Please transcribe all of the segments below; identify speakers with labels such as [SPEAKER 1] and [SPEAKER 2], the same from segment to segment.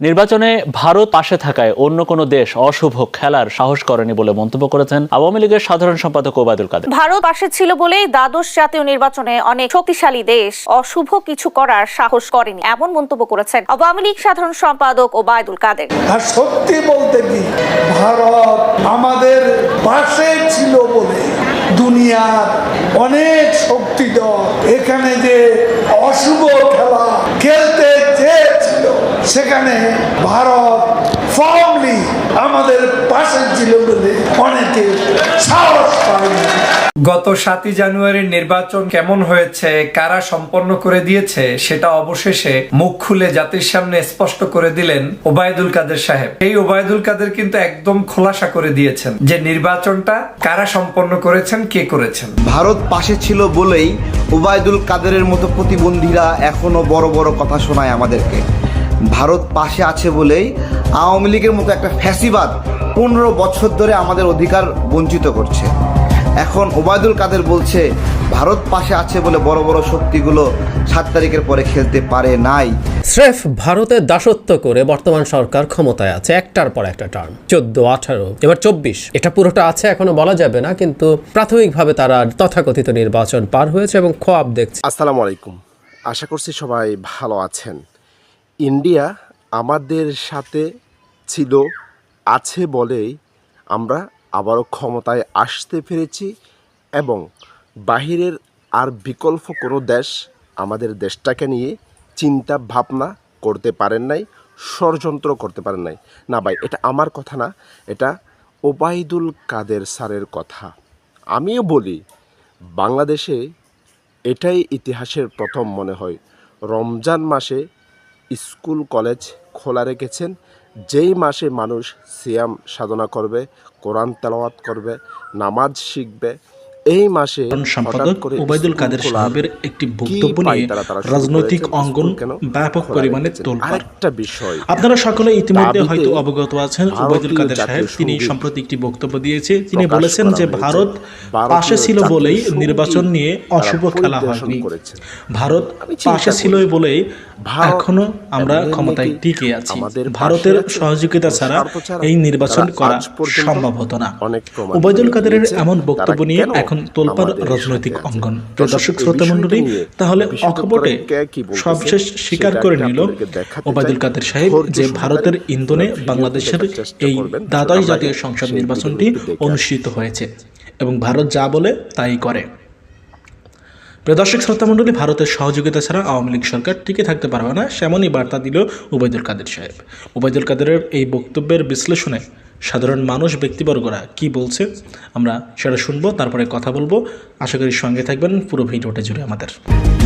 [SPEAKER 1] নির্বাচনে ভারত পাশে থাকায় অন্য কোনো দেশ অশুভ খেলার সাহস করেনি বলে মন্তব্য করেছেন আওয়ামী লীগের সাধারণ সম্পাদক ওবায়দুল কাদের।
[SPEAKER 2] ভারত পাশে ছিল বলেই দ্বাদশ জাতীয় নির্বাচনে অনেক শক্তিশালী দেশ অশুভ কিছু করার সাহস করেনি এমন মন্তব্য করেছেন আওয়ামী লীগ সাধারণ সম্পাদক ওবায়দুল কাদের।
[SPEAKER 3] আর সত্যি বলতে কি ভারত আমাদের পাশে ছিল বলে দুনিয়ার অনেক শক্তি দল এখানে যে অশুভ খেলা খেলতে সেখানে ভারত ফার্মলি আমাদের পাশে ছিল বলে অনেকে সাহস পায়নি।
[SPEAKER 4] গত সাতই জানুয়ারির নির্বাচন কেমন হয়েছে কারা সম্পন্ন করে দিয়েছে সেটা অবশেষে মুখ খুলে জাতির সামনে স্পষ্ট করে দিলেন ওবায়দুল কাদের সাহেব। এই ওবায়দুল কাদের কিন্তু একদম খোলাসা করে দিয়েছেন যে নির্বাচনটা কারা সম্পন্ন করেছেন কে করেছেন।
[SPEAKER 5] ভারত পাশে ছিল বলেই ওবায়দুল কাদেরের মতো প্রতিবন্ধীরা এখনও বড় বড় কথা শোনায় আমাদেরকে। ভারত পাশে আছে বলেই আওয়ামী লীগের মতো একটা ফ্যাসিবাদ পনেরো বছর ধরে আমাদের অধিকার বঞ্চিত করছে। এখন ওবায়দুল কাদের বলছে ভারত পাশে আছে বলে বড় বড় শক্তিগুলো সাত তারিখের পরে খেলতে পারে নাই।
[SPEAKER 6] স্রেফ ভারতের দাসত্ব করে বর্তমান সরকার ক্ষমতায় আছে একটার পর একটা টার্ম চোদ্দ আঠারো এবার চব্বিশ। এটা পুরোটা আছে এখনও বলা যাবে না কিন্তু প্রাথমিকভাবে তারা তথাকথিত নির্বাচন পার হয়েছে এবং খোয়াব দেখছে।
[SPEAKER 7] আসসালামু আলাইকুম। আশা করছি সবাই ভালো আছেন। ইন্ডিয়া আমাদের সাথে ছিল, আছে বলেই আমরা আবারও ক্ষমতায় আসতে পেরেছি এবং বাহিরের আর বিকল্প কোনো দেশ আমাদের দেশটাকে নিয়ে চিন্তা ভাবনা করতে পারেন নাই, ষড়যন্ত্র করতে পারেন নাই। না ভাই, এটা আমার কথা না, এটা ওবায়দুল কাদের স্যারের কথা। আমিও বলি, বাংলাদেশে এটাই ইতিহাসের প্রথম মনে হয়। রমজান মাসে স্কুল, কলেজ খোলা রেখেছেন। যেই মাসে মানুষ সিয়াম সাধনা করবে, কোরআন তেলাওয়াত করবে, নামাজ শিখবে এই মাসে
[SPEAKER 8] সম্পাদক ওবায়দুল কাদের সাহেবের একটি বক্তব্য নিয়ে রাজনৈতিক অঙ্গন ব্যাপক পরিমাণে তোলপাড়।
[SPEAKER 7] বিষয়।
[SPEAKER 8] আপনারা সকলে ইতিমধ্যে হয়তো অবগত আছেন ওবায়দুল কাদের সাহেব তিনি সম্প্রতি একটি বক্তব্য দিয়েছে। তিনি বলেছেন যে ভারত পাশে ছিল বলেই নির্বাচন নিয়ে অশুভ খেলা হয়নি। ভারত পাশে ছিল বলেই এখনও আমরা ক্ষমতায় টিকে আছি। ভারতের সহযোগিতা ছাড়া এই নির্বাচন করা সম্ভব হতো না। ওবায়দুল
[SPEAKER 7] করে
[SPEAKER 8] কাদেরের এমন বক্তব্য নিয়ে
[SPEAKER 7] কেন
[SPEAKER 8] এখন তোলপাড়
[SPEAKER 7] আমাদের
[SPEAKER 8] রাজনৈতিক অঙ্গন। দর্শক শ্রোতা
[SPEAKER 7] নিয়ে
[SPEAKER 8] তাহলে অকপটে সবশেষ স্বীকার করে নিল ওবায়দুল কাদের সাহেব যে ভারতের ইন্ধনে বাংলাদেশের এই। দ্বাদশ জাতীয় সংসদ নির্বাচনটি অনুষ্ঠিত হয়েছে এবং ভারত যা বলে তাই করে। প্রিয় দর্শক শ্রোতা মণ্ডলী ভারতের সহযোগিতা ছাড়া আওয়ামী লীগ সরকার টিকে থাকতে পারবে না সেমনই বার্তা দিল ওবায়দুল কাদের সাহেব। ওবায়দুল কাদেরের এই বক্তব্যের বিশ্লেষণে সাধারণ মানুষ, ব্যক্তিবর্গরা কি বলছে আমরা সেটা শুনব, তারপরে কথা বলব। আশা করি সঙ্গে থাকবেন, পুরো ভিডিওটা জুড়ে আমাদের।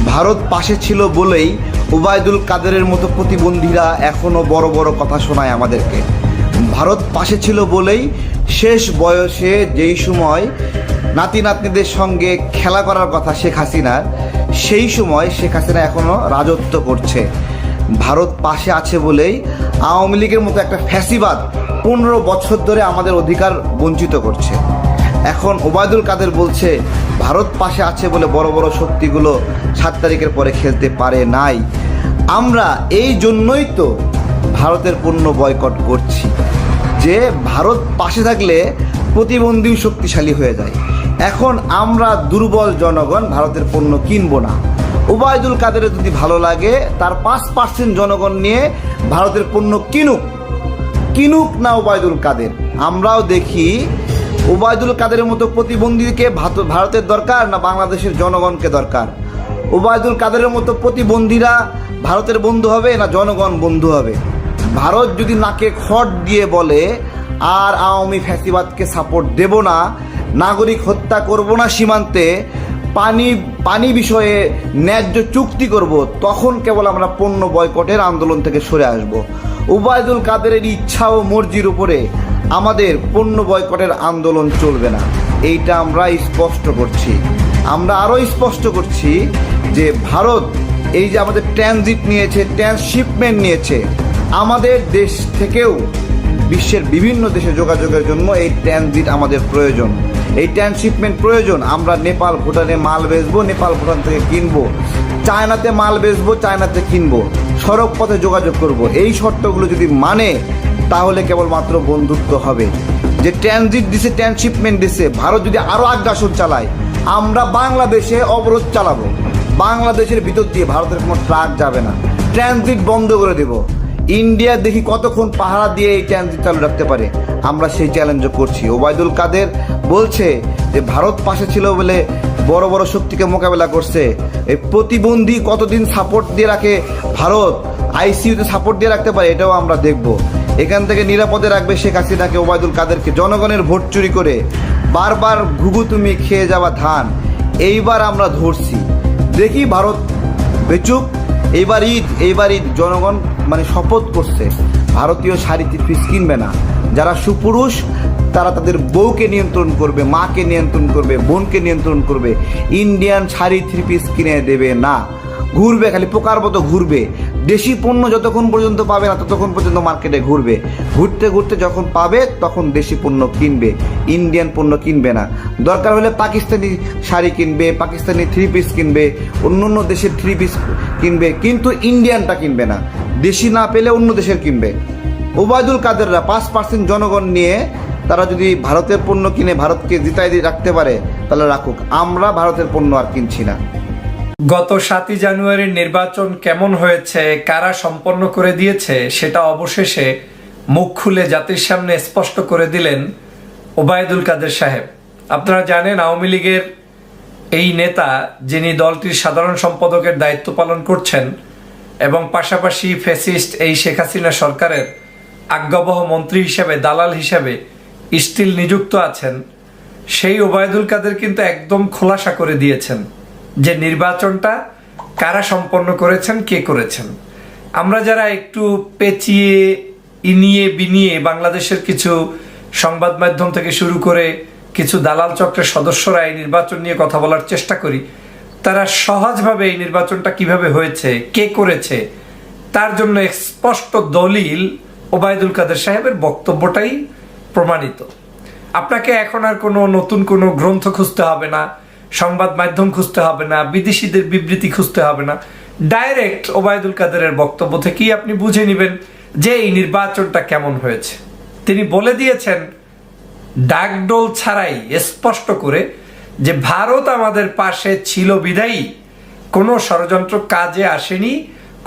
[SPEAKER 5] ভারত পাশে ছিল বলেই ওবায়দুল কাদেরের মতো প্রতিবন্ধীরা এখনও বড় বড় কথা শোনায় আমাদেরকে। ভারত পাশে ছিল বলেই শেষ বয়সে যেই সময় নাতি নাতনিদের সঙ্গে খেলা করার কথা শেখ হাসিনার সেই সময় শেখ হাসিনা এখনও রাজত্ব করছে। ভারত পাশে আছে বলেই আওয়ামী লীগের মতো একটা ফ্যাসিবাদ পনেরো বছর ধরে আমাদের অধিকার বঞ্চিত করছে। এখন ওবায়দুল কাদের বলছে, ভারত পাশে আছে বলে বড় বড় শক্তিগুলো সাত তারিখের পরে খেলতে পারে নাই। আমরা এই জন্যই তো ভারতের পণ্য বয়কট করছি, যে ভারত পাশে থাকলে প্রতিবন্ধী শক্তিশালী হয়ে যায়। এখন আমরা দুর্বল জনগণ ভারতের পণ্য কিনবো না। ওবায়দুল কাদের যদি ভালো লাগে, তার পাঁচ পার্সেন্ট জনগণ নিয়ে ভারতের পণ্য কিনুক। কিনুক না ওবায়দুল কাদের? আমরাও দেখি ওবায়দুল কাদের মতো প্রতিবন্ধীকে ভারতের দরকার না বাংলাদেশের জনগণকে দরকার? ওবায়দুল কাদেরের মতো প্রতিবন্ধীরা ভারতের বন্ধু হবে না জনগণ বন্ধু হবে? ভারত যদি নাকে খড় দিয়ে বলে, আর আওয়ামী ফ্যাসিবাদকে সাপোর্ট দেব না, নাগরিক হত্যা করব না সীমান্তে, পানি পানি বিষয়ে ন্যায্য চুক্তি করব, তখন কেবল আমরা পণ্য বয়কটের আন্দোলন থেকে সরে আসব। উবায়দুল কাদেরের ইচ্ছা ও মর্জির উপরে আমাদের পণ্য বয়কটের আন্দোলন চলবে না। এইটা আমরা স্পষ্ট করছি। আমরা আরও স্পষ্ট করছি যে ভারত এই যে আমাদের ট্রানজিট নিয়েছে ট্রান্সশিপমেন্ট নিয়েছে, আমাদের দেশ থেকেও বিশ্বের বিভিন্ন দেশে যোগাযোগের জন্য এই ট্রানজিট আমাদের প্রয়োজন। এই ট্রান্সশিপমেন্ট প্রয়োজন। আমরা নেপাল ভুটানে মাল বেচবো, নেপাল ভুটান থেকে কিনবো। চায়নাতে মাল বেচবো, চায়নাতে কিনবো। সড়ক পথে যোগাযোগ করব। এই শর্তগুলো যদি মানে তাহলে কেবলমাত্র বন্ধুত্ব হবে। যে ট্রানজিট দিছে ট্রান্সশিপমেন্ট দিছে, ভারত যদি আরও আগ্রাসন চালায়, আমরা বাংলাদেশে অবরোধ চালাবো। বাংলাদেশের ভিতর দিয়ে ভারতের কোনো ট্রাক যাবে না। ট্রানজিট বন্ধ করে দেব। ইন্ডিয়া দেখি কতক্ষণ পাহারা দিয়ে এই ট্রানজিট চালু রাখতে পারে। আমরা সেই চ্যালেঞ্জও করছি। ওবায়দুল কাদের বলছে যে, ভারত পাশে ছিল বলে বড় বড় শক্তিকে মোকাবেলা করছে। এই প্রতিবন্ধী কতদিন সাপোর্ট দিয়ে রাখে ভারত? আইসিইউতে সাপোর্ট দিয়ে রাখতে পারে, এটাও আমরা দেখব। এখান থেকে নিরাপদে রাখবে শেখ হাসিনাকে, ওবায়দুল কাদেরকে। জনগণের ভোট চুরি করে বারবার ঘুঘু তুমি খেয়ে যাওয়া ধান, এইবার আমরা ধরছি। দেখি ভারত বেচুক, এইবার ঈদ এইবার ঈদ। জনগণ মানে শপথ করছে, ভারতীয় শাড়ি পিস কিনবে না। যারা সুপুরুষ তারা তাদের বউকে নিয়ন্ত্রণ করবে, মাকে নিয়ন্ত্রণ করবে, বোনকে নিয়ন্ত্রণ করবে। ইন্ডিয়ান শাড়ি থ্রি পিস কিনে দেবে না। ঘুরবে খালি, পোকার মতো ঘুরবে। দেশি পণ্য যতক্ষণ পর্যন্ত পাবে না, ততক্ষণ পর্যন্ত মার্কেটে ঘুরবে। ঘুরতে ঘুরতে যখন পাবে, তখন দেশি পণ্য কিনবে। ইন্ডিয়ান পণ্য কিনবে না। দরকার হলে পাকিস্তানি শাড়ি কিনবে, পাকিস্তানি থ্রি পিস কিনবে, অন্য অন্য দেশের থ্রি পিস কিনবে, কিন্তু ইন্ডিয়ানটা কিনবে না। দেশি না পেলে অন্য দেশের কিনবে। ওবায়দুল কাদেররা পাঁচ পার্সেন্ট জনগণ নিয়ে তারা যদি ভারতের পণ্য কিনে ভারতকে জিতাই রাখতে পারে, তাহলে রাখুক। আমরা ভারতের পণ্য আর কিনছি না।
[SPEAKER 4] গত সাতই জানুয়ারির নির্বাচন কেমন হয়েছে, কারা সম্পন্ন করে দিয়েছে, সেটা অবশেষে মুখ খুলে জাতির সামনে স্পষ্ট করে দিলেন ওবায়দুল কাদের সাহেব। আপনারা জানেন, আওয়ামী লীগের এই নেতা, যিনি দলটির সাধারণ সম্পাদকের দায়িত্ব পালন করছেন এবং পাশাপাশি ফেসিস্ট এই শেখ হাসিনা সরকারের আজ্ঞাবহ মন্ত্রী হিসেবে, দালাল হিসেবে স্টিল নিযুক্ত আছেন, সেই ওবায়দুল কাদের কিন্তু একদম খোলাসা করে দিয়েছেন যে নির্বাচনটা কারা সম্পন্ন করেছেন, কে করেছেন। আমরা যারা একটু পেঁচিয়ে, ইনিয়ে, বিনিয়ে বাংলাদেশের কিছু সংবাদ মাধ্যম থেকে শুরু করে কিছু দালাল চক্রের সদস্যরা এই নির্বাচন নিয়ে কথা বলার চেষ্টা করি, তারা সহজভাবে এই নির্বাচনটা কীভাবে হয়েছে, কে করেছে, তার জন্য স্পষ্ট দলিল ওবায়দুল কাদের সাহেবের বক্তব্যটাই প্রমাণিত। আপনাকে এখন আর কোনো নতুন কোনো গ্রন্থ খুঁজতে হবে না, সংবাদ মাধ্যম খুঁজতে হবে না, বিদেশিদের বিবৃতি খুঁজতে হবে না। ডাইরেক্ট ওবায়দুল কাদেরের বক্তব্য থেকেই আপনি বুঝে নেবেন যে এই নির্বাচনটা কেমন হয়েছে। তিনি বলে দিয়েছেন, ডাকডোল ছাড়াই স্পষ্ট করে যে ভারত আমাদের পাশে ছিল বিদায়ী। কোনো ষড়যন্ত্র কাজে আসেনি,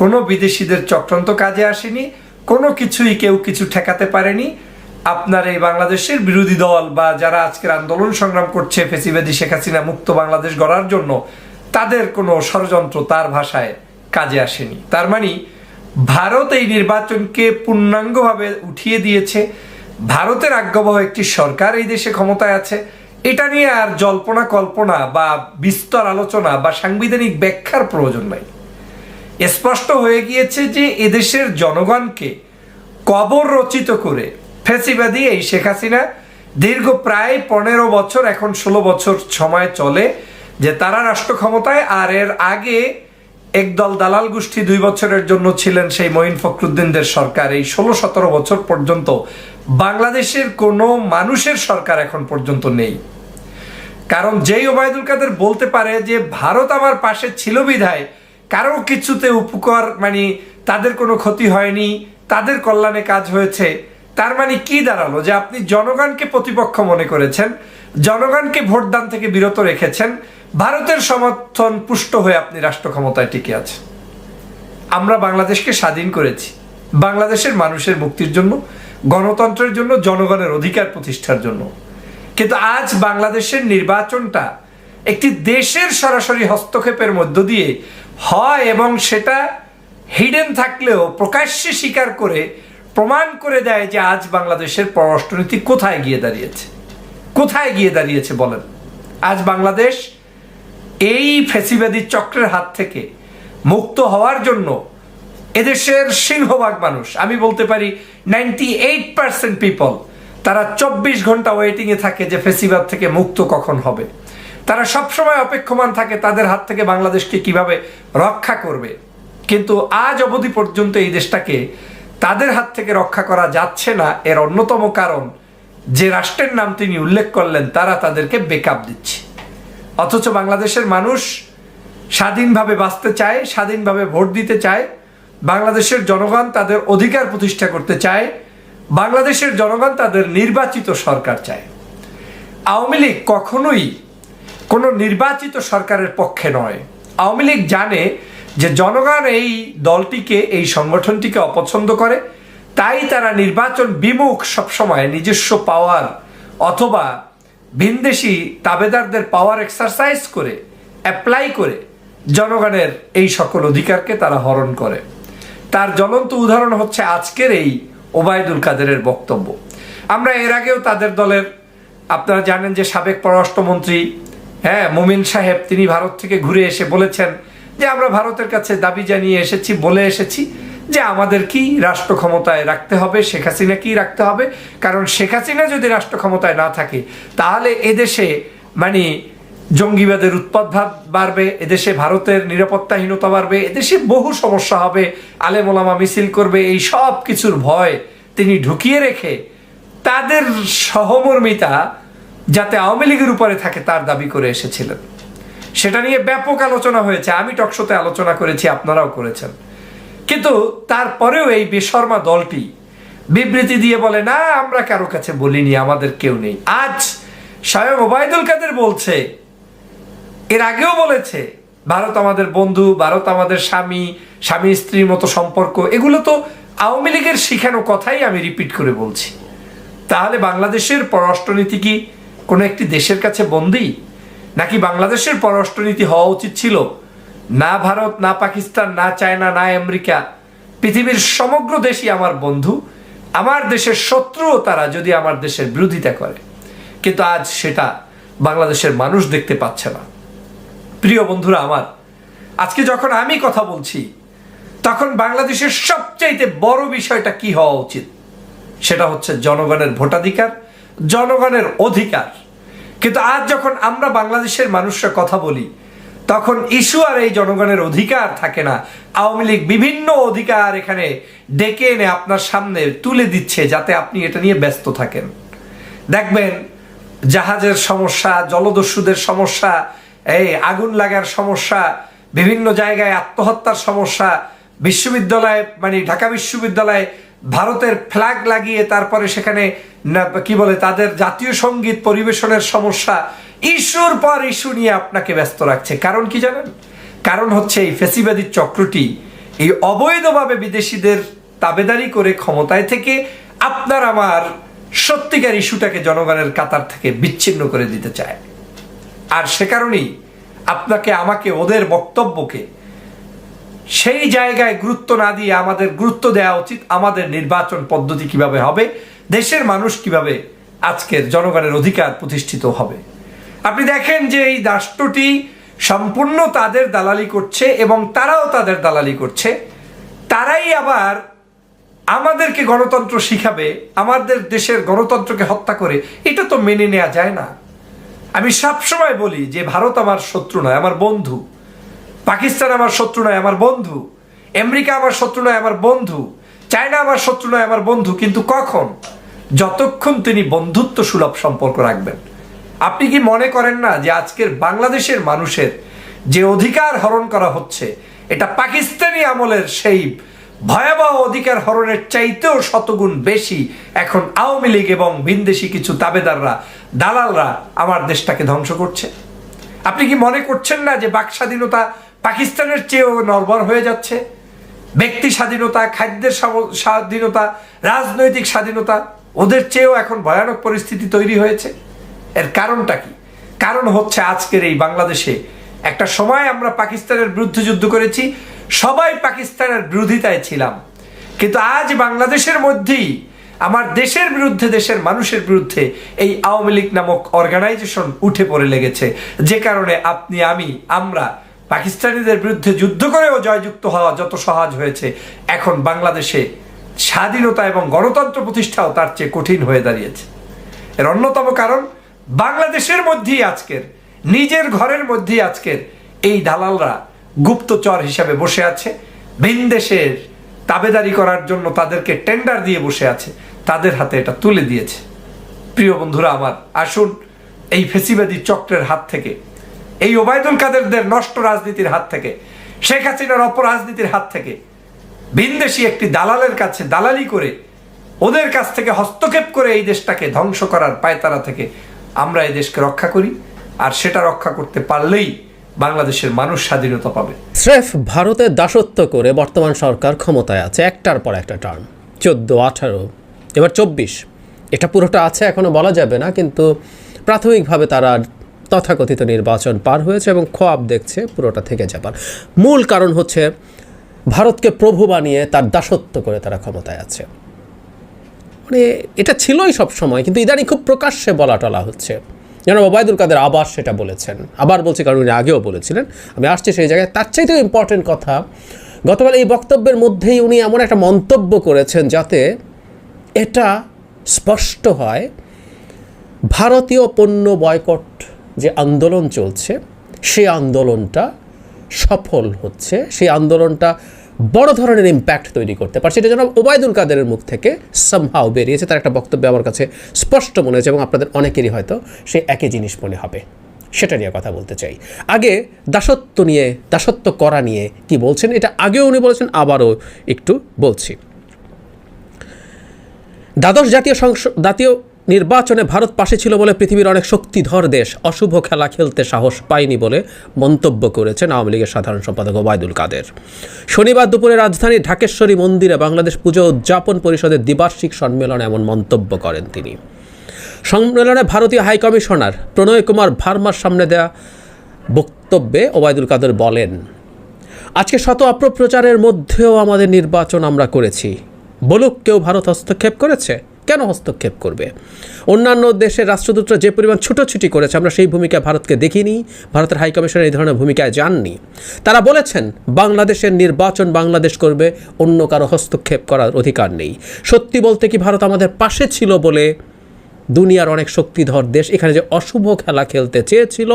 [SPEAKER 4] কোনো বিদেশিদের চক্রান্ত কাজে আসেনি, কোনো কিছুই কেউ কিছু ঠেকাতে পারেনি। আপনার এই বাংলাদেশের বিরোধী দল বা যারা আজকের আন্দোলন সংগ্রাম করছে, ফেসিবাদী শেখ হাসিনা মুক্ত বাংলাদেশ গড়ার জন্য, তাদের কোনো ষড়যন্ত্র তার ভাষায় কাজে আসেনি। তার মানে ভারত এই নির্বাচনকে পূর্ণাঙ্গভাবে উঠিয়ে দিয়েছে। ভারতের আজ্ঞাবহ একটি সরকার এই দেশে ক্ষমতায় আছে। এটা নিয়ে আর জল্পনা কল্পনা বা বিস্তর আলোচনা বা সাংবিধানিক ব্যাখ্যার প্রয়োজন নাই। স্পষ্ট হয়ে গিয়েছে যে এদেশের জনগণকে কবর রচিত করে ফেসিবাদী এই শেখ হাসিনা দীর্ঘ প্রায় পনেরো বছর, এখন ষোলো বছর সময় চলে যে তারা রাষ্ট্র ক্ষমতায় আর এর আগে একদল দালাল গোষ্ঠী দুই বছরের জন্য ছিলেন সেই মঈন ফখরুদ্দিনদের সরকার। এই ষোলো সতেরো বছর পর্যন্ত বাংলাদেশের কোনো মানুষের সরকার এখন পর্যন্ত নেই। কারণ যেই ওবায়দুল কাদের বলতে পারে যে ভারত আমার পাশে ছিল বিধায়, কারও কিছুতে উপকার মানে তাদের কোনো ক্ষতি হয়নি, তাদের কল্যাণে কাজ হয়েছে তার মানে কি দাঁড়াল? যে আপনি জনগণকে প্রতিপক্ষ মনে করেছেন, জনগণকে ভোটদান থেকে বিরত রেখেছেন, ভারতের সমর্থন পুষ্ট হয়ে আপনি রাষ্ট্র ক্ষমতায় টিকে আছেন। আমরা বাংলাদেশকে স্বাধীন করেছি। বাংলাদেশের মানুষের মুক্তির জন্য, গণতন্ত্রের জন্য, জনগণের অধিকার প্রতিষ্ঠার জন্য। কিন্তু আজ বাংলাদেশের নির্বাচনটা একটি দেশের সরাসরি হস্তক্ষেপের মধ্য দিয়ে হয় এবং সেটা হিডেন থাকলেও প্রকাশ্যে স্বীকার করে প্রমাণ করে দেয় যে আজ বাংলাদেশের পররাষ্ট্রনীতি কোথায় গিয়ে দাঁড়িয়েছে। কোথায় গিয়ে দাঁড়িয়েছে বলেন? আজ বাংলাদেশ এই ফেসিবাদী চক্রের হাত থেকে মুক্ত হওয়ার জন্য এদেশের সিংহভাগ মানুষ, আমি বলতে পারি নাইনটি এইট পার্সেন্ট পিপল, তারা চব্বিশ ঘণ্টা ওয়েটিংয়ে থাকে যে ফেসিবাদ থেকে মুক্ত কখন হবে। তারা সবসময় অপেক্ষমান থাকে তাদের হাত থেকে বাংলাদেশকে কীভাবে রক্ষা করবে। কিন্তু আজ অবধি পর্যন্ত এই দেশটাকে তাদের হাত থেকে রক্ষা করা যাচ্ছে না, এর অন্যতম কারণ, যে রাষ্ট্রের নাম তিনি উল্লেখ করলেন, তারা তাদেরকে বেকআপ দিচ্ছে। অথচ বাংলাদেশের মানুষ স্বাধীনভাবে বাঁচতে চায়, স্বাধীনভাবে ভোট দিতে চায়, বাংলাদেশের জনগণ তাদের অধিকার প্রতিষ্ঠা করতে চায়, বাংলাদেশের জনগণ তাদের নির্বাচিত সরকার চায়। আওয়ামী লীগ কখনোই কোনো নির্বাচিত সরকারের পক্ষে নয়। আওয়ামী লীগ জানে যে জনগণ এই দলটিকে, এই সংগঠনটিকে অপছন্দ করে, তাই তারা নির্বাচন বিমুখ সবসময় নিজস্ব পাওয়ার অথবা ভিনদেশি তাবেদারদের পাওয়ার এক্সারসাইজ করে অ্যাপ্লাই করে জনগণের এই সকল অধিকারকে তারা হরণ করে। তার জ্বলন্ত উদাহরণ হচ্ছে আজকের এই ওবায়দুল কাদেরের বক্তব্য। আমরা এর আগেও তাদের দলের, আপনারা জানেন যে সাবেক পররাষ্ট্রমন্ত্রী হ্যাঁ মুমিন সাহেব, তিনি ভারত থেকে ঘুরে এসে বলেছেন যে আমরা ভারতের কাছে দাবি জানিয়ে এসেছি, বলে এসেছি যে আমাদের কি রাষ্ট্র ক্ষমতায় রাখতে হবে, শেখ হাসিনা কি রাখতে হবে? কারণ শেখ হাসিনা যদি রাষ্ট্র ক্ষমতায় না থাকে, তাহলে এদেশে মানে জঙ্গিবাদের উৎপাদ ভাব- বাড়বে, এদেশে ভারতের নিরাপত্তাহীনতা বাড়বে, এদেশে বহু সমস্যা হবে আলেমোলামা মিছিল করবে, এই সব কিছুর ভয় তিনি ঢুকিয়ে রেখে তাদের সহমর্মিতা যাতে আওয়ামী লীগের উপরে থাকে, তার দাবি করে এসেছিলেন। সেটা নিয়ে ব্যাপক আলোচনা হয়েছে। আমি টকশোতে আলোচনা করেছি, আপনারাও করেছেন। কিন্তু তারপরেও এই বেশর্মা দলটি বিবৃতি দিয়ে বলে, না, আমরা কারও কাছে বলিনি, আমাদের কেউ নেই। আজ স্বয়ং ওবায়দুল কাদের বলছে, এর আগেও বলেছে, ভারত আমাদের বন্ধু, ভারত আমাদের স্বামী স্বামী, স্ত্রীর মতো সম্পর্ক। এগুলো তো আওয়ামী লীগের শিখানো কথাই আমি রিপিট করে বলছি। তাহলে বাংলাদেশের পররাষ্ট্রনীতি কি কোনো একটি দেশের কাছে বন্দি? নাকি বাংলাদেশের পররাষ্ট্রনীতি হওয়া উচিত ছিল? না ভারত, না পাকিস্তান, না চায়না, না আমেরিকা। পৃথিবীর সমগ্র দেশই আমার বন্ধু। আমার দেশের শত্রুও তারা যদি আমার দেশের বিরোধিতা করে। কিন্তু আজ সেটা বাংলাদেশের মানুষ দেখতে পাচ্ছে না। প্রিয় বন্ধুরা আমার, আজকে যখন আমি কথা বলছি, তখন বাংলাদেশের সবচাইতে বড় বিষয়টা কি হওয়া উচিত? সেটা হচ্ছে জনগণের ভোটাধিকার, জনগণের অধিকার। কিন্তু আজ যখন আমরা বাংলাদেশের মানুষরা কথা বলি, তখন ইস্যু আর এই জনগণের অধিকার থাকে না। আওয়ামী লীগ বিভিন্ন অধিকার এখানে ডেকে এনে আপনার সামনে তুলে দিচ্ছে যাতে আপনি এটা নিয়ে ব্যস্ত থাকেন। দেখবেন, জাহাজের সমস্যা, জলদস্যুদের সমস্যা, এই আগুন লাগার সমস্যা, বিভিন্ন জায়গায় আত্মহত্যার সমস্যা, বিশ্ববিদ্যালয়ে মানে ঢাকা বিশ্ববিদ্যালয়ে ভারতের ফ্ল্যাগ লাগিয়ে তারপরে সেখানে কি বলে, তাদের জাতীয় সংগীত পরিবেশনের সমস্যা ইস্যুর পর ইস্যু নিয়ে আপনাকে ব্যস্ত রাখছে। কারণ কি জানেন? কারণ হচ্ছে এই ফেসিবাদী চক্রটি এই অবৈধভাবে বিদেশিদের তাবেদারি করে ক্ষমতায় থেকে আপনার আমার সত্যিকার ইস্যুটাকে জনগণের কাতার থেকে বিচ্ছিন্ন করে দিতে চায়। আর সে কারণেই আপনাকে, আমাকে, ওদের বক্তব্যকে সেই জায়গায় গুরুত্ব না দিয়ে আমাদের গুরুত্ব দেওয়া উচিত আমাদের নির্বাচন পদ্ধতি কীভাবে হবে, দেশের মানুষ কীভাবে আজকের জনগণের অধিকার প্রতিষ্ঠিত হবে। আপনি দেখেন যে এই রাষ্ট্রটি সম্পূর্ণ তাদের দালালি করছে এবং তারাও তাদের দালালি করছে। তারাই আবার আমাদেরকে গণতন্ত্র শিখাবে, আমাদের দেশের গণতন্ত্রকে হত্যা করে, এটা তো মেনে নেওয়া যায় না। আমি সবসময় বলি যে ভারত আমার শত্রু নয়, আমার বন্ধু। পাকিস্তান আমার শত্রু নয়, আমার বন্ধু। আমেরিকা আমার শত্রু নয়, আমার বন্ধু। চায়না আমার শত্রু নয়, আমার বন্ধু। কিন্তু কখন? যতক্ষণ তিনি বন্ধুত্ব সুলভ সম্পর্ক রাখবেন। আপনি কি মনে করেন না যে আজকের বাংলাদেশের মানুষের যে অধিকার হরণ করা হচ্ছে, এটা পাকিস্তানি আমলের সেই ভয়াবহ অধিকার হরণের চাইতেও শতগুণ বেশি এখন আওয়ামী লীগ এবং ভিনদেশি কিছু তাবেদাররা, দালালরা আমার দেশটাকে ধ্বংস করছে? আপনি কি মনে করছেন না যে বাক স্বাধীনতা পাকিস্তানের চেয়েও নর্বর হয়ে যাচ্ছে। ব্যক্তি স্বাধীনতা, খাদ্যের স্বাধীনতা, রাজনৈতিক স্বাধীনতা, ওদের চেয়েও এখন ভয়ানক পরিস্থিতি তৈরি হয়েছে। এর কারণটা কি? কারণ হচ্ছে আজকের এই বাংলাদেশে একটা সময় আমরা পাকিস্তানের বিরুদ্ধে যুদ্ধ করেছি, সবাই পাকিস্তানের বিরোধিতায় ছিলাম। কিন্তু আজ বাংলাদেশের মধ্যেই, আমার দেশের বিরুদ্ধে, দেশের মানুষের বিরুদ্ধে এই আওয়ামী লীগ নামক অর্গানাইজেশন উঠে পড়ে লেগেছে। যে কারণে আপনি, আমি, আমরা পাকিস্তানিদের বিরুদ্ধে যুদ্ধ করেও জয়যুক্ত হওয়া যত সহজ হয়েছে, এখন বাংলাদেশে স্বাধীনতা এবং গণতন্ত্র প্রতিষ্ঠাও তার চেয়ে কঠিন হয়ে দাঁড়িয়েছে। এর অন্যতম কারণ, বাংলাদেশের মধ্যেই আজকের, নিজের ঘরের মধ্যেই আজকের এই দালালরা গুপ্তচর হিসাবে বসে আছে। ভিন দেশের তাবেদারি করার জন্য তাদেরকে টেন্ডার দিয়ে বসে আছে। তাদের হাতে এটা তুলে দিয়েছে। প্রিয় বন্ধুরা আমার, আসুন এই ফেসিবাদী চক্রের হাত থেকে এই ওবায়দুল কাদেরদের নষ্ট রাজনীতির হাত থেকে, শেখ হাসিনার অপরাজনীতির হাত থেকে ভিনদেশি একটি দালালের কাছে দালালি করে ওদের কাছ থেকে হস্তক্ষেপ করে এই দেশটাকে ধ্বংস করার পায়তারা থেকে আমরা এই দেশকে রক্ষা করি, আর সেটা রক্ষা করতে পারলেই বাংলাদেশের মানুষ স্বাধীনতা পাবে।
[SPEAKER 6] স্রেফ ভারতের দাসত্ব করে বর্তমান সরকার ক্ষমতায় আছে, একটার পর একটা টার্ম। চোদ্দ, আঠারো, এবার চব্বিশ। এটা পুরোটা আছে, এখনও বলা যাবে না, কিন্তু প্রাথমিকভাবে তারা তথাকথিত নির্বাচন পার হয়েছে এবং খোয়াব দেখছে পুরোটা থেকে যাবার। মূল কারণ হচ্ছে ভারতকে প্রভু বানিয়ে তার দাসত্ব করে তারা ক্ষমতায় আছে। মানে এটা ছিলই সব সময়, কিন্তু ইদানিং খুব প্রকাশ্যে বলা টলা হচ্ছে। যেন ওবায়দুল কাদের আবার সেটা বলেছেন। আবার বলছি কারণ উনি আগেও বলেছিলেন। আমি আসছি সেই জায়গায়। তার চাইতেও ইম্পর্টেন্ট কথা, গতকাল এই বক্তব্যের মধ্যেই উনি এমন একটা মন্তব্য করেছেন যাতে এটা স্পষ্ট হয়, ভারতীয় পণ্য বয়কট যে আন্দোলন চলছে সেই আন্দোলনটা সফল হচ্ছে সেই আন্দোলনটা বড় ধরনের ইম্প্যাক্ট তৈরি করতে পারছে। এটা যেন ওবায়দুল কাদেরের মুখ থেকে সামহাও বেরিয়েছে। তার একটা বক্তব্য আমার কাছে স্পষ্ট মনে হয়েছে এবং আপনাদের অনেকেরই হয়তো সে একই জিনিস মনে হবে। সেটা নিয়ে কথা বলতে চাই। আগে দাসত্ব নিয়ে, দাসত্ব করা নিয়ে কি বলছেন? এটা আগেও উনি বলেছেন, আবারও একটু বলছি। দ্বাদশ জাতীয় সংসদ জাতীয় নির্বাচনে ভারত পাশে ছিল বলে পৃথিবীর অনেক শক্তিধর দেশ। অশুভ খেলা খেলতে সাহস পায়নি বলে মন্তব্য করেছেন আওয়ামী লীগের সাধারণ সম্পাদক ওবায়দুল কাদের। শনিবার দুপুরে রাজধানী ঢাকেশ্বরী মন্দিরে বাংলাদেশ পুজো উদযাপন পরিষদের দ্বিবার্ষিক সম্মেলনে এমন মন্তব্য করেন তিনি। সম্মেলনে ভারতীয় হাইকমিশনার প্রণয় কুমার ভার্মার সামনে দেয়া বক্তব্যে ওবায়দুল কাদের বলেন, আজকে শত অপপ্রচারের মধ্যেও আমাদের নির্বাচন আমরা করেছি। বলুক কেউ ভারত হস্তক্ষেপ করেছে? কেন হস্তক্ষেপ করবে? অন্যান্য দেশের রাষ্ট্রদূতরা যে পরিমাণ ছুটোছুটি করেছে, আমরা সেই ভূমিকা ভারতকে দেখিনি, ভারতের হাইকমিশনের এই ধরনের ভূমিকায় যাননি। তারা বলেছেন, বাংলাদেশের নির্বাচন বাংলাদেশ করবে, অন্য কারও হস্তক্ষেপ করার অধিকার নেই। সত্যি বলতে কি ভারত আমাদের পাশে ছিল বলে দুনিয়ার অনেক শক্তিধর দেশ এখানে যে অশুভ খেলা খেলতে চেয়েছিল,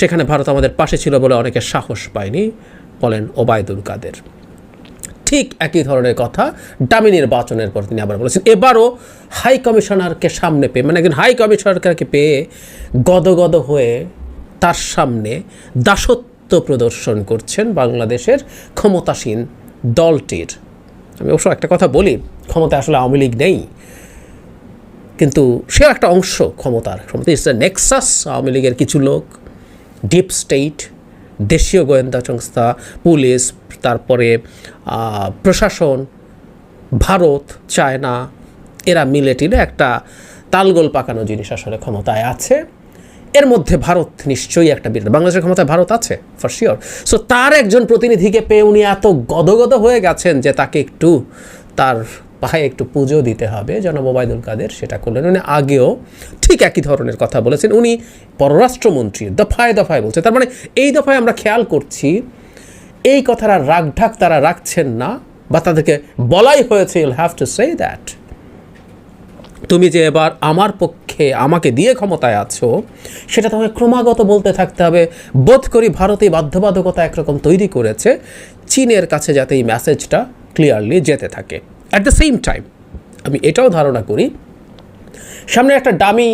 [SPEAKER 6] সেখানে ভারত আমাদের পাশে ছিল বলে অনেকে সাহস পায়নি, বলেন ওবায়দুল কাদের। ঠিক একই ধরনের কথা ডামি নির্বাচনের পর তিনি আবার বলেছেন। এবারও হাই কমিশনারকে সামনে পেয়ে মানে একজন হাই কমিশনারকে পেয়ে গদগদ হয়ে তার সামনে দাসত্ব প্রদর্শন করছেন বাংলাদেশের ক্ষমতাসীন দলটির। আমি অবশ্য একটা কথা বলি ক্ষমতা আসলে আওয়ামী লীগ নেই, কিন্তু সেও একটা অংশ ক্ষমতার। ক্ষমতা ইটস নেক্সাস, আওয়ামী লীগের কিছু লোক, ডিপ স্টেট দেশীয় গোয়েন্দা সংস্থা, পুলিশ, তারপরে প্রশাসন, ভারত, চায়না, এরা মিলে টিলে একটা তালগোল পাকানো জিনিস আসলে ক্ষমতায় আছে। এর মধ্যে ভারত নিশ্চয়ই একটা বিরাট বাংলাদেশের ক্ষমতায় ভারত আছে ফর শিওর সো তার একজন প্রতিনিধিকে পেয়ে উনি এত গদগদ হয়ে গেছেন যে তাকে একটু তার পায়ে একটু পুজো দিতে হবে, জনাব ওবায়দুল কাদের সেটা করলেন। উনি আগেও ঠিক একই ধরনের কথা বলেছেন। উনি পররাষ্ট্রমন্ত্রী, দফায় দফায় বলছে। তার মানে এই দফায় আমরা খেয়াল করছি, এই কথার আর রাগঢাক তারা রাখছেন না বা তাদেরকে বলাই হয়েছে you'll have to say that তুমি যে এবার আমার পক্ষে আমাকে দিয়ে ক্ষমতায় আছো, সেটা তোমাকে ক্রমাগত বলতে থাকতে হবে। বোধ করি ভারতে বাধ্যবাধকতা একরকম তৈরি করেছে। চীনের কাছে যাতে এই মেসেজটা ক্লিয়ারলি যেতে থাকে। অ্যাট দ্য সেম টাইম আমি এটাও ধারণা করি, সামনে একটা ডামি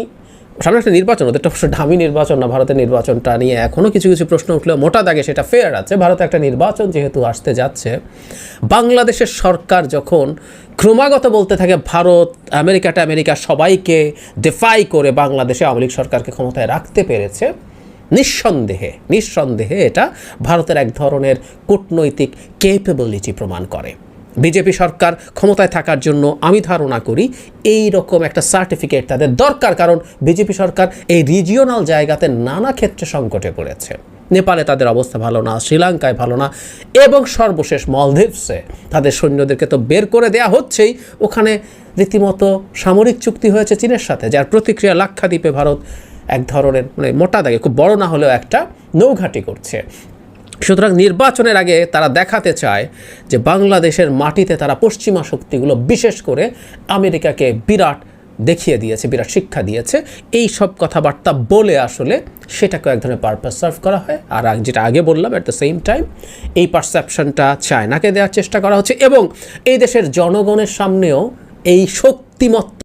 [SPEAKER 6] সামনে একটা নির্বাচন, ওদের অবশ্য ডামি নির্বাচন না, ভারতের নির্বাচনটা নিয়ে এখনও কিছু কিছু প্রশ্ন উঠলেও মোটা দাগে সেটা ফেয়ার আছে। ভারতে একটা নির্বাচন যেহেতু আসতে যাচ্ছে, বাংলাদেশের সরকার যখন ক্রমাগত বলতে থাকে ভারত, আমেরিকাটা আমেরিকা সবাইকে ডিফাই করে বাংলাদেশে আওয়ামী সরকারকে ক্ষমতায় রাখতে পেরেছে, নিঃসন্দেহে নিঃসন্দেহে এটা ভারতের এক ধরনের কূটনৈতিক কেপেবিলিটি প্রমাণ করে। বিজেপি সরকার ক্ষমতায় থাকার জন্য আমি ধারণা করি এই রকম একটা সার্টিফিকেট তাদের দরকার, কারণ বিজেপি সরকার এই রিজিওনাল জায়গাতে নানা ক্ষেত্রে সংকটে পড়েছে। নেপালে তাদের অবস্থা ভালো না, শ্রীলঙ্কায় ভালো না, এবং সর্বশেষ মলদ্বীপসে তাদের সৈন্যদেরকে তো বের করে দেয়া হচ্ছেই। ওখানে রীতিমতো সামরিক চুক্তি হয়েছে চীনের সাথে, যার প্রতিক্রিয়া লাক্ষাদ্বীপে ভারত এক ধরনের মানে মোটা দাগে, খুব বড় না হলেও একটা নৌঘাটি করছে। সুতরাং নির্বাচনের আগে তারা দেখাতে চায় যে বাংলাদেশের মাটিতে তারা পশ্চিমা শক্তিগুলো বিশেষ করে আমেরিকাকে বিরাট দেখিয়ে দিয়েছে, বিরাট শিক্ষা দিয়েছে। এই সব কথাবার্তা বলে আসলে সেটাকে এক ধরনের পারপাস সার্ভ করা হয়। আর যেটা আগে বললাম অ্যাট দ্য সেম টাইম এই পারসেপশনটা চায়নাকে দেওয়ার চেষ্টা করা হচ্ছে এবং এই দেশের জনগণের সামনেও এই শক্তিমত্ত